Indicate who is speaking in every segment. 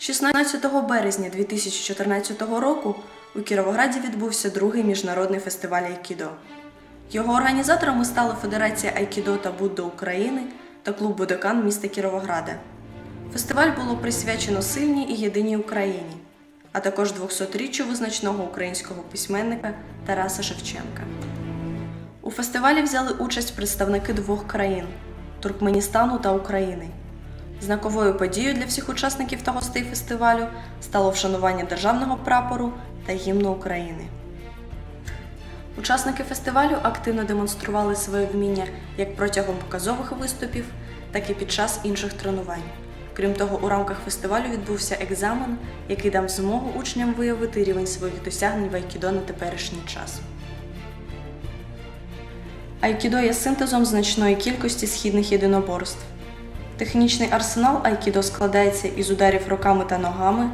Speaker 1: 16 березня 2014 року у Кіровограді відбувся другий міжнародний фестиваль Айкідо. Його організаторами стала Федерація Айкідо та Буддо України та клуб Будокан міста Кіровограда. Фестиваль було присвячено сильній і єдиній Україні, а також 200-річчю визначного українського письменника Тараса Шевченка. У фестивалі взяли участь представники двох країн Туркменістану та України. Знаковою подією для всіх учасників та гостей фестивалю стало вшанування державного прапору та гімну України. Учасники фестивалю активно демонстрували своє вміння як протягом показових виступів, так і під час інших тренувань. Крім того, у рамках фестивалю відбувся екзамен, який дав змогу учням виявити рівень своїх досягнень в айкідо на теперішній час. Айкідо є синтезом значної кількості східних єдиноборств. Технічний арсенал айкідо складається із ударів руками та ногами,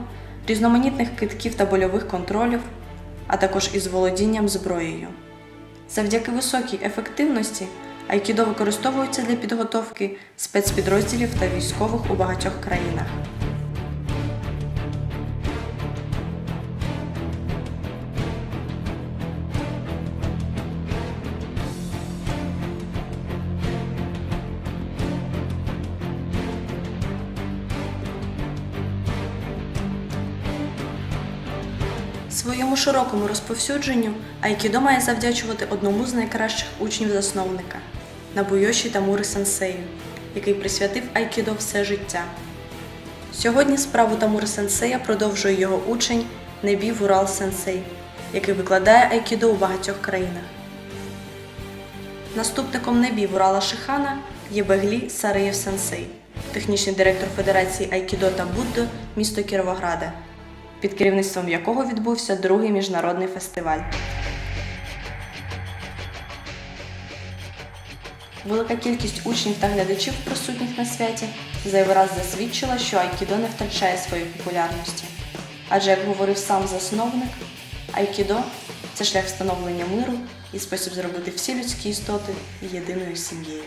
Speaker 1: різноманітних китків та больових контролів, а також із володінням зброєю. Завдяки високій ефективності айкідо використовується для підготовки спецпідрозділів та військових у багатьох країнах. Своєму широкому розповсюдженню Айкідо має завдячувати одному з найкращих учнів засновника Набуйоші Тамури Сенсею, який присвятив Айкідо все життя. Сьогодні справу Тамури Сенсея продовжує його учень Небі Вурал Сенсей, який викладає Айкідо у багатьох країнах. Наступником Небі Вурала Шихана є Беглі Сараєв Сенсей, технічний директор Федерації Айкідо та Буддо місто Кіровограда під керівництвом якого відбувся другий міжнародний фестиваль. Велика кількість учнів та глядачів, присутніх на святі, зайвий раз засвідчила, що Айкідо не втрачає своєї популярності. Адже, як говорив сам засновник, Айкідо це шлях встановлення миру і спосіб зробити всі людські істоти єдиною сім'єю.